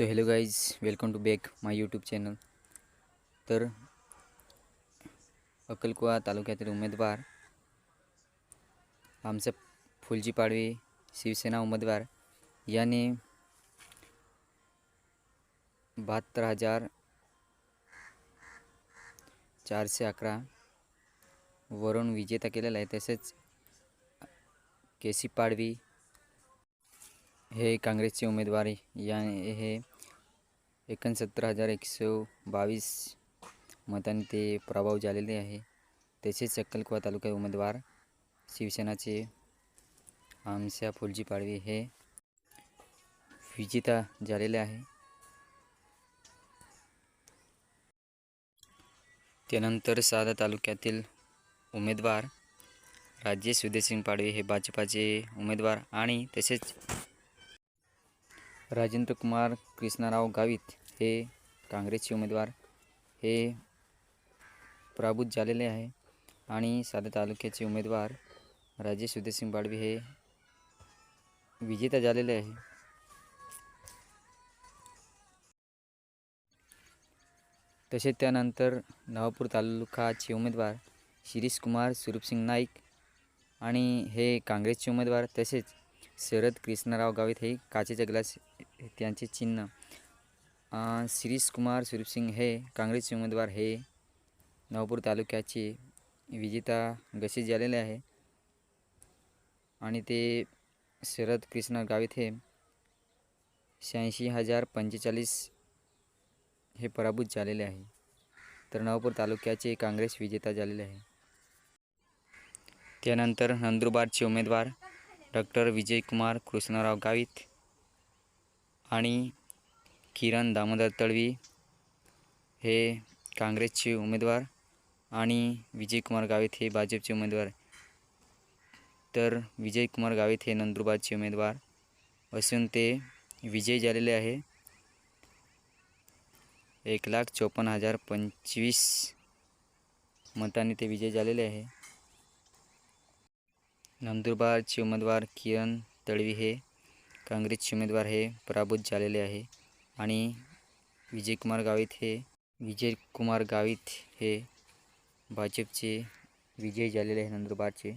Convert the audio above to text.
So hello guys welcome to back my YouTube channel. तर अक्कलकुवा तालुक्यातील उमेदवार आमचं फुलजी पाडवी शिवसेना उमेदवार याने बहात्तर हजार चारशे अकरा वरून विजेता केलेला आहे. तसेच केसी पाडवी हे काँग्रेसचे उमेदवार या हे एकोणसत्तर हजार एकशे बावीस मतांनी ते प्रभाव झालेले आहे. तसेच अक्कलकुवा तालुका उमेदवार शिवसेनाचे आमशा फुलजी पाडवी हे विजेता झालेले आहे. त्यानंतर सादा तालुक्यातील उमेदवार राजेश उदयसिंग पाडवी हे भाजपाचे उमेदवार आणि तसेच राजेंद्र कुमार कृष्णाराव गावित हे काँग्रेसचे उमेदवार. हे पराभूत झालेले आहे. आणि सादा तालुक्याचे उमेदवार राजेश उदयसिंग बाडवी हे विजेता झालेले आहे. तसेच त्यानंतर नवापूर तालुकाचे उमेदवार शिरीष कुमार स्वरूपसिंग नाईक आणि हे काँग्रेसचे उमेदवार. तसेच शरद कृष्णराव गावित हे काचेच्या ग्लास त्यांचे चिन्ह. शिरीष कुमार सुरूपसिंग हे काँग्रेसचे उमेदवार. हे नवपूर तालुक्याचे विजेता घसित झालेले आहे. आणि ते शरद कृष्ण गावित हे शहाऐंशी हजार पंचेचाळीस हे पराभूत झालेले आहे. तर नवपूर तालुक्याचे काँग्रेस विजेता झालेले आहे. त्यानंतर नंदुरबारचे उमेदवार डॉक्टर विजयकुमार कृष्णराव गावित आणि किरण दामोदर तळवी हे काँग्रेसचे उमेदवार आणि विजयकुमार गावित हे भाजपचे उमेदवार. तर विजयकुमार गावित हे नंदुरबारचे उमेदवार. असून ते विजयी झालेले आहे. एक लाख चोपन्न हजार पंचवीस मतांनी ते विजय झालेले आहे. नंदुरबारचे उमेदवार किरण तळवी हे काँग्रेसचे उमेदवार हे पराभूत झालेले आहे. आणि विजयकुमार गावित हे विजयकुमार गावित हे भाजपचे विजय झालेले आहे नंदुरबारचे.